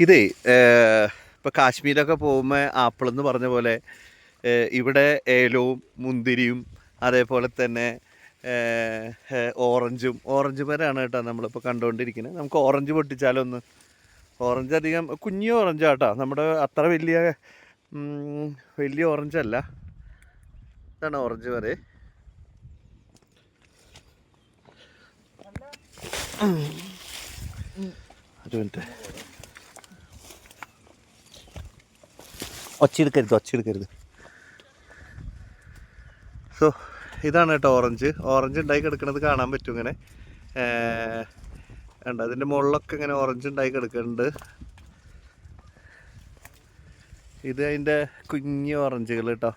ഇതേ ഇപ്പോൾ കാശ്മീരൊക്കെ പോകുമ്പോൾ ആപ്പിൾ എന്ന് പറഞ്ഞ പോലെ ഇവിടെ ഏലവും മുന്തിരിയും അതേപോലെ തന്നെ ഓറഞ്ചും ഓറഞ്ച് മരമാണ് കേട്ടോ നമ്മളിപ്പോൾ കണ്ടുകൊണ്ടിരിക്കുന്നത് നമുക്ക് ഓറഞ്ച് പൊട്ടിച്ചാലോ ഒന്ന് ഓറഞ്ച് അധികം കുഞ്ഞു ഓറഞ്ച് കേട്ടോ നമ്മുടെ അത്ര വലിയ വലിയ ഓറഞ്ച് അല്ല. ഇതാണ് ഓറഞ്ച് വരെ. ഒരു ഒച്ചയെടുക്കരുത് ഒച്ചെടുക്കരുത്. സോ ഇതാണ് കേട്ടോ ഓറഞ്ച്. ഓറഞ്ച് ഉണ്ടായി കിടക്കുന്നത് കാണാൻ പറ്റും ഇങ്ങനെ. ഉണ്ട് അതിന്റെ മുകളിലൊക്കെ ഇങ്ങനെ ഓറഞ്ച് ഉണ്ടായി കിടക്കുന്നുണ്ട് ഇത് അതിന്റെ കുഞ്ഞു ഓറഞ്ചുകൾ കേട്ടോ.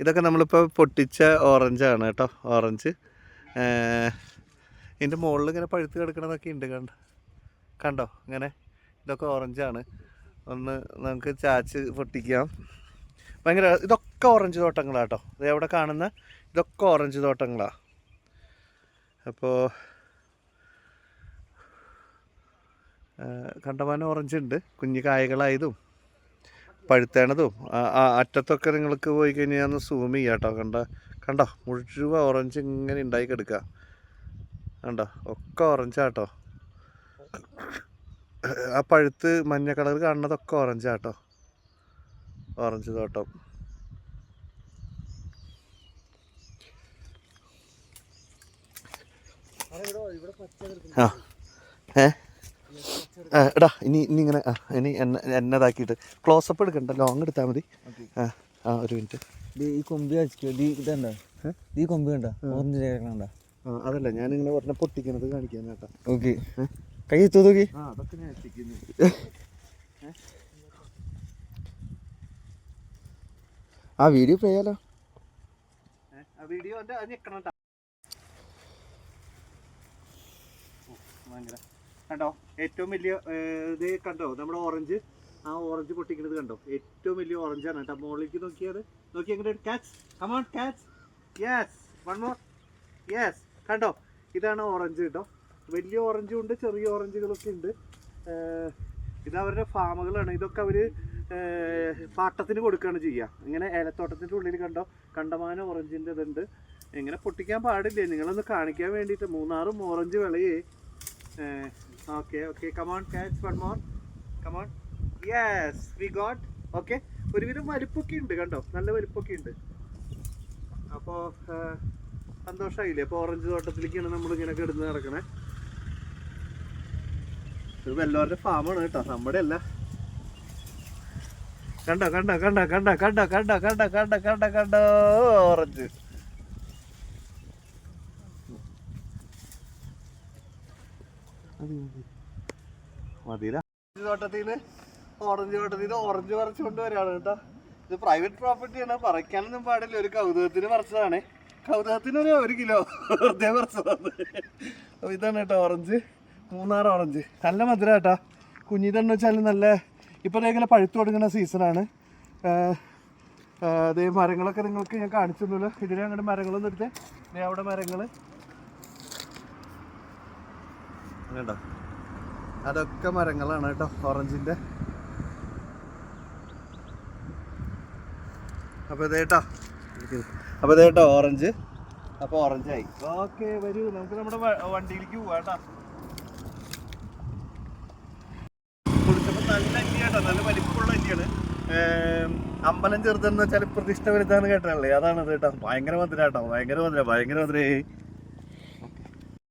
ഇതൊക്കെ നമ്മളിപ്പോൾ പൊട്ടിച്ച ഓറഞ്ചാണ് കേട്ടോ ഓറഞ്ച്. ഇതിന്റെ മുകളിൽ ഇങ്ങനെ പഴുത്ത് കിടക്കണതൊക്കെ ഉണ്ട് കണ്ടോ? കണ്ടോ? ഇങ്ങനെ ഇതൊക്കെ ഓറഞ്ചാണ്. ഒന്ന് നമുക്ക് ചാച്ച് പൊട്ടിക്കാം. ഭയങ്കര ഇതൊക്കെ ഓറഞ്ച് തോട്ടങ്ങളാണ് കേട്ടോ ഇത് എവിടെ കാണുന്ന ഇതൊക്കെ ഓറഞ്ച് തോട്ടങ്ങളാണ് അപ്പോൾ കണ്ടമാനം ഓറഞ്ച് ഉണ്ട്. കുഞ്ഞു കായകളായതും പഴുത്തേണതും. അറ്റത്തൊക്കെ നിങ്ങൾക്ക് പോയി കഴിഞ്ഞാൽ ഒന്ന് സൂം ചെയ്യാം കേട്ടോ കണ്ട കണ്ടോ? മുഴുവൻ ഓറഞ്ച് ഇങ്ങനെ ഉണ്ടാക്കി കിടക്കുക കണ്ടോ? ഒക്കെ ഓറഞ്ചാട്ടോ ആ പഴുത്ത് മഞ്ഞ കളർ കാണുന്നതൊക്കെ ഓറഞ്ചാട്ടോ ഓറഞ്ച് തോട്ടം. ആ. ഏ? ആ, എടാ ഇനി ഇനി ഇങ്ങനെ ആ ഇനി എന്നെ എന്നതാക്കിയിട്ട് ക്ലോസപ്പ് എടുക്കണ്ട ലോങ് എടുത്താൽ മതി. ആ ആ ഒരു മിനിറ്റ് ഈ കൊമ്പി വെച്ചിക്കോ ഈ ഇതണ്ട ഈ കൊമ്പ് കണ്ട? ഓറഞ്ച് കണ്ട ആ അതല്ല ഞാനിങ്ങനെ പറഞ്ഞ പൊട്ടിക്കണത് കാണിക്കാൻ കേട്ടോ ഓക്കെ കൈ എത്തു നോക്കി. ആ വീഡിയോ പ്ലേ ചെയ്യാലോ. വീഡിയോ കണ്ടോ? ഏറ്റവും വലിയ ഇത് കണ്ടോ? നമ്മുടെ ഓറഞ്ച് ആ ഓറഞ്ച് പൊട്ടിക്കുന്നത് കണ്ടോ? ഏറ്റവും വലിയ ഓറഞ്ചാണ് കേട്ടോ മുകളിലേക്ക് നോക്കിയത് നോക്കി എങ്ങനെ catch come on catch yes one more yes കണ്ടോ? ഇതാണ് ഓറഞ്ച് കേട്ടോ വലിയ ഓറഞ്ചും ഉണ്ട് ചെറിയ ഓറഞ്ചുകളൊക്കെ ഉണ്ട്. ഇത് അവരുടെ ഫാമുകളാണ്. ഇതൊക്കെ അവർ പാട്ടത്തിന് കൊടുക്കുകയാണ് ചെയ്യുക. ഇങ്ങനെ ഏലത്തോട്ടത്തിന്റെ ഉള്ളിൽ കണ്ടോ കണ്ടമാനം ഓറഞ്ചിന്റെ ഇതുണ്ട്. ഇങ്ങനെ പൊട്ടിക്കാൻ പാടില്ലേ? നിങ്ങളൊന്ന് കാണിക്കാൻ വേണ്ടിയിട്ട് മൂന്നാറും orange വിളയേ. Okay okay come on catch one more come on yes we got okay ഒരുവിധം വലുപ്പൊക്കെ ഉണ്ട് കണ്ടോ? നല്ല വലുപ്പൊക്കെ ഉണ്ട്. അപ്പോൾ സന്തോഷമായില്ലേ അപ്പോൾ ഓറഞ്ച് തോട്ടത്തിലേക്കാണ് നമ്മളിങ്ങനെ കിടന്ന് നടക്കണേ. ഇത് വെല്ലോരുടെ ഫാമാണ് കേട്ടോ നമ്മുടെ അല്ല കണ്ട കണ്ട കണ്ട കണ്ട കണ്ട കണ്ട കണ്ട കണ്ട കണ്ട കണ്ട ഓറഞ്ച് തോട്ടത്തിൽ നിന്ന് ഓറഞ്ച് തോട്ടത്തിൽ നിന്ന് ഓറഞ്ച് പറിച്ചു കൊണ്ടുവരാണ് കേട്ടോ ഇത് പ്രൈവറ്റ് പ്രോപ്പർട്ടിയാണ് പറിക്കാനൊന്നും പാടില്ല ഒരു കൗതുകത്തിന് പറിച്ചതാണ് കൗതുകത്തിന് ഒരു ഒരു കിലോ വെറുതെ പറിച്ചതാണ് ഇതാണ് കേട്ടോ ഓറഞ്ച് മൂന്നാർ ഓറഞ്ച് നല്ല മധുര കേട്ടോ കുഞ്ഞിതെന്ന് വെച്ചാൽ നല്ല ഇപ്പോൾ ഇങ്ങനെ പഴുത്തു തുടങ്ങുന്ന സീസണാണ് അതേ മരങ്ങളൊക്കെ നിങ്ങൾക്ക് ഞാൻ കാണിച്ചൊന്നുമില്ല ഇതിലെ അങ്ങോട്ട് മരങ്ങളൊന്നും എടുത്ത്. ഇതേ അവിടെ മരങ്ങൾ അതൊക്കെ മരങ്ങളാണ് കേട്ടോ ഓറഞ്ചിന്റെ അപ്പോൾ ഇതേട്ടോ അപ്പോൾ ഇതേട്ടോ ഓറഞ്ച്. അപ്പോൾ ഓറഞ്ചായി. ഓക്കെ വരൂ. നമുക്ക് നമ്മുടെ വണ്ടിയിലേക്ക് പോവാം കേട്ടോ. നല്ല അന്യ കേട്ടോ. നല്ല വലിപ്പമുള്ള അന്യാണ് അമ്പലം ചെറുതെന്ന് വെച്ചാൽ പ്രതിഷ്ഠ വലുതാന്ന് കേട്ടല്ലേ അതാണ് കേട്ടോ. ഭയങ്കര മധുര കേട്ടോ ഭയങ്കര മധുര. ഭയങ്കര മധുരേ.